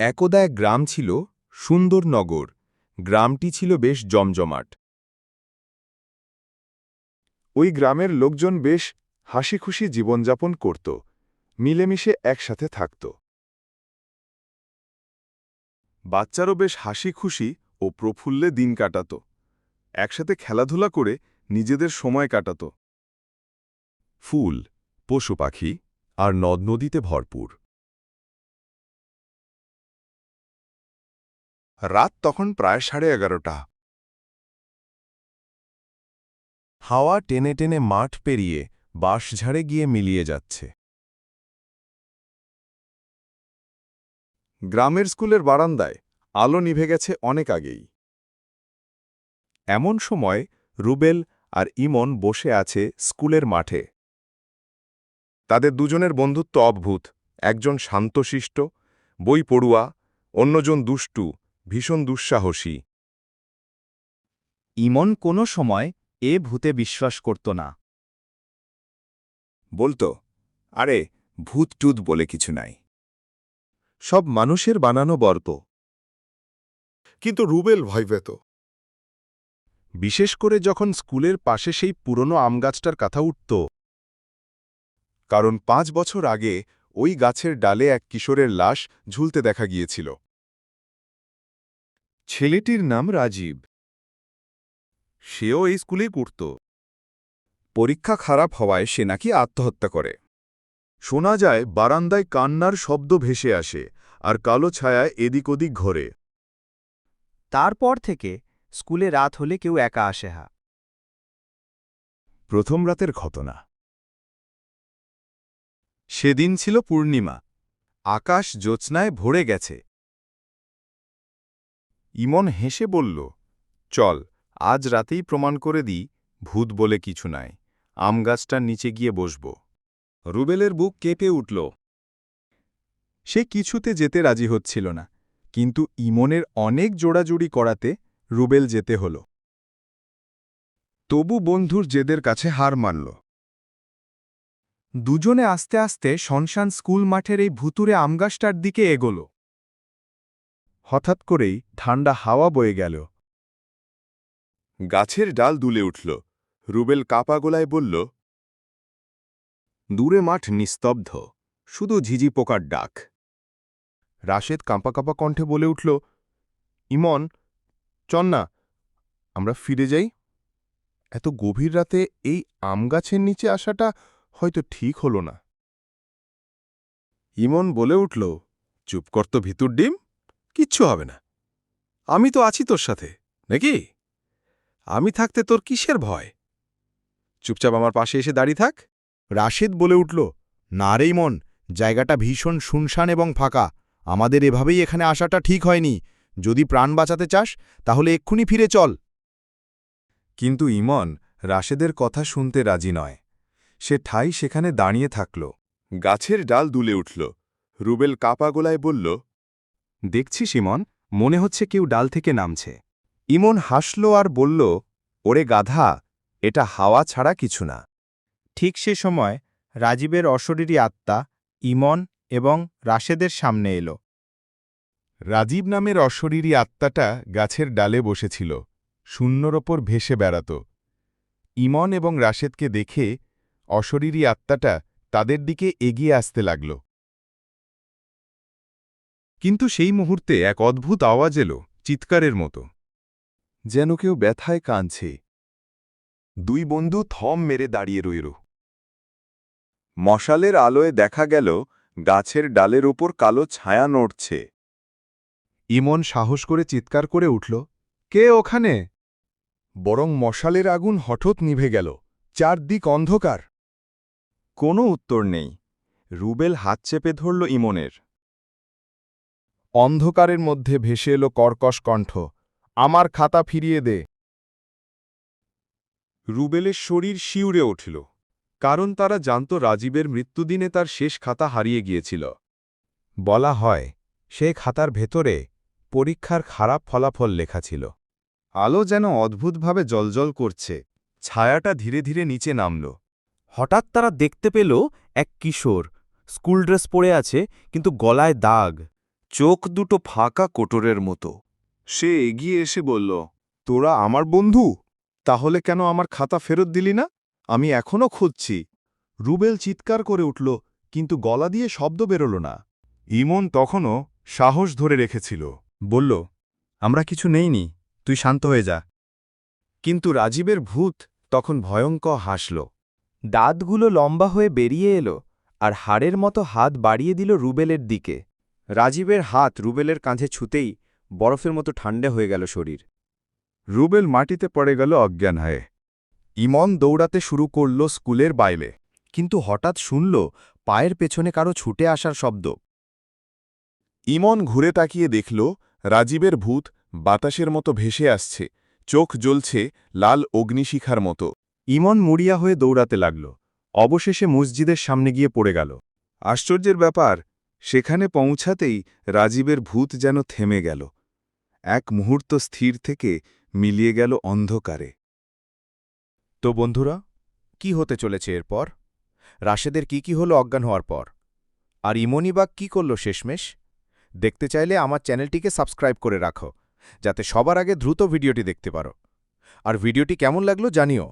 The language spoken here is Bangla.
একদা এক গ্রাম ছিল সুন্দর নগর। গ্রামটি ছিল বেশ জমজমাট। ওই গ্রামের লোকজন বেশ হাসিখুশি জীবনযাপন করত, মিলেমিশে একসাথে থাকত। বাচ্চারও বেশ হাসি খুশি ও প্রফুল্লে দিন কাটাত। একসাথে খেলাধুলা করে নিজেদের সময় কাটাত। ফুল, পশু পাখি আর নদ নদীতে ভরপুর। রাত তখন প্রায় সাড়ে এগারোটা। হাওয়া টেনে টেনে মাঠ পেরিয়ে বাঁশঝাড়ে গিয়ে মিলিয়ে যাচ্ছে। গ্রামের স্কুলের বারান্দায় আলো নিভে গেছে অনেক আগেই। এমন সময় রুবেল আর ইমন বসে আছে স্কুলের মাঠে। তাদের দুজনের বন্ধুত্ব অদ্ভুত, একজন শান্তশিষ্ট, বই পড়ুয়া, অন্যজন দুষ্টু ভীষণ দুঃসাহসী। ইমন কোনো সময় এ ভূতে বিশ্বাস করত না। বলতো আরে ভূত টুত বলে কিছু নাই। সব মানুষের বানানো বর্ত। কিন্তু রুবেল ভয় পেত। বিশেষ করে যখন স্কুলের পাশে সেই পুরনো আমগাছটার কথা উঠত। কারণ পাঁচ বছর আগে ওই গাছের ডালে এক কিশোরের লাশ ঝুলতে দেখা গিয়েছিল। ছেলেটির নাম রাজীব। সেও এই স্কুলেই পড়ত। পরীক্ষা খারাপ হওয়ায় সে নাকি আত্মহত্যা করে। শোনা যায় বারান্দায় কান্নার শব্দ ভেসে আসে আর কালো ছায়ায় এদিক ওদিক ঘোরে। তারপর থেকে স্কুলে রাত হলে কেউ একা আসে হা। প্রথম রাতের ঘটনা। সেদিন ছিল পূর্ণিমা। আকাশ জ্যোৎস্নায় ভরে গেছে। ইমন হেসে বলল, চল, আজ রাতেই প্রমাণ করে দিই, ভূত বলে কিছু নাই আমগাছটার নিচে গিয়ে বসব রুবেলের বুক কেঁপে উঠল। সে কিছুতে যেতে রাজি হচ্ছিল না, কিন্তু ইমনের অনেক জোড়াজুড়ি করাতে রুবেল যেতে হল। তবু বন্ধুর জেদের কাছে হার মানল। দুজনে আস্তে আস্তে শনশান স্কুল মাঠের এই ভুতুরে আমগাছটার দিকে এগোল। হঠাৎ করেই ঠান্ডা হাওয়া বয়ে গেল। গাছের ডাল দুলে উঠল। রুবেল কাপা গোলায় বলল দূরে মাঠ নিস্তব্ধ। শুধু ঝিঝি পোকার ডাক। রাশেদ কাঁপা কাঁপা কণ্ঠে বলে উঠল ইমন চন না আমরা ফিরে যাই। এত গভীর রাতে এই আমগাছের নিচে আসাটা হয়তো ঠিক হল না। ইমন বলে উঠল চুপ কর তো ভিতুর ডিম। কিচ্ছু হবে না। আমি তো আছি তোর সাথে নাকি? আমি থাকতে তোর কিসের ভয়? চুপচাপ আমার পাশে এসে দাঁড়িয়ে থাক। রাশেদ বলে উঠল না রে ইমন জায়গাটা ভীষণ শুনশান এবং ফাঁকা। আমাদের এভাবেই এখানে আসাটা ঠিক হয়নি। যদি প্রাণ বাঁচাতে চাস তাহলে এক্ষুনি ফিরে চল। কিন্তু ইমন রাশেদের কথা শুনতে রাজি নয়। সে ঠাই সেখানে দাঁড়িয়ে থাকল। গাছের ডাল দুলে উঠল। রুবেল কাপা গোলায় বলল দেখছিস সিমন মনে হচ্ছে কেউ ডাল থেকে নামছে। ইমন হাসল আর বলল, ওরে গাধা, এটা হাওয়া ছাড়া কিছু না। ঠিক সে সময় রাজীবের অশরীরী আত্মা, ইমন এবং রাশেদের সামনে এলো। রাজীব নামের অশরীরী আত্মাটা গাছের ডালে বসেছিল, শূন্যর ওপর ভেসে বেড়াত। ইমন এবং রাশেদকে দেখে অশরীরী আত্মাটা তাদের দিকে এগিয়ে আসতে লাগল। কিন্তু সেই মুহূর্তে এক অদ্ভুত আওয়াজ এলো চিৎকারের মতো। যেন কেউ ব্যথায় কাঁদছে। দুই বন্ধু থম মেরে দাঁড়িয়ে রইল। মশালের আলোয় দেখা গেল, গাছের ডালের ওপর কালো ছায়া নড়ছে। ইমন সাহস করে চিৎকার করে উঠল, কে ওখানে? বরং মশালের আগুন হঠাৎ নিভে গেল, চারদিক অন্ধকার। কোনো উত্তর নেই। রুবেল হাত চেপে ধরল ইমনের। অন্ধকারের মধ্যে ভেসে এলো কর্কশ কণ্ঠ, আমার খাতা ফিরিয়ে দে। রুবেলের শরীর শিউরে উঠল, কারণ তারা জানত রাজীবের মৃত্যুদিনে তার শেষ খাতা হারিয়ে গিয়েছিল। বলা হয়, সে খাতার ভেতরে পরীক্ষার খারাপ ফলাফল লেখা ছিল। আলো যেন অদ্ভুতভাবে জলজল করছে, ছায়াটা ধীরে ধীরে নিচে নামল। হঠাৎ তারা দেখতে পেল এক কিশোর, স্কুল ড্রেস পরে আছে, কিন্তু গলায় দাগ। চোখ দুটো ফাঁকা কোটরের মতো। সে এগিয়ে এসে বলল, তোরা আমার বন্ধু? তাহলে কেন আমার খাতা ফেরত দিলি না? আমি এখনও খুঁজছি। রুবেল চিৎকার করে উঠল, কিন্তু গলা দিয়ে শব্দ বেরোল না। ইমন তখনও সাহস ধরে রেখেছিল। বলল, আমরা কিছু নেইনি, তুই শান্ত হয়ে যা। কিন্তু রাজীবের ভূত তখন ভয়ঙ্কর হাসল। দাঁতগুলো লম্বা হয়ে বেরিয়ে এলো, আর হাড়ের মতো হাত বাড়িয়ে দিল রুবেলের দিকে। রাজীবের হাত রুবেলের কাঁধে ছুতেই বরফের মতো ঠান্ডা হয়ে গেল শরীর। রুবেল মাটিতে পড়ে গেল অজ্ঞান হয়ে। ইমন দৌড়াতে শুরু করল স্কুলের বাইরে, কিন্তু হঠাৎ শুনল পায়ের পেছনে কারও ছুটে আসার শব্দ। ইমন ঘুরে তাকিয়ে দেখল রাজীবের ভূত বাতাসের মতো ভেসে আসছে, চোখ জ্বলছে লাল অগ্নিশিখার মতো। ইমন মুড়িয়া হয়ে দৌড়াতে লাগল, অবশেষে মসজিদের সামনে গিয়ে পড়ে গেল। আশ্চর্যের ব্যাপার সেখানে পৌঁছাতেই রাজীবের ভূত যেন থেমে গেল। এক মুহূর্ত স্থির থেকে মিলিয়ে গেল অন্ধকারে। তো বন্ধুরা, কি হতে চলেছে এরপর? রাশেদের কি কি হলো অজ্ঞান হওয়ার পর? আর ইমনি বা কী করল শেষমেশ? দেখতে চাইলে আমার চ্যানেলটিকে সাবস্ক্রাইব করে রাখো, যাতে সবার আগে দ্রুত ভিডিওটি দেখতে পারো। আর ভিডিওটি কেমন লাগল জানিও।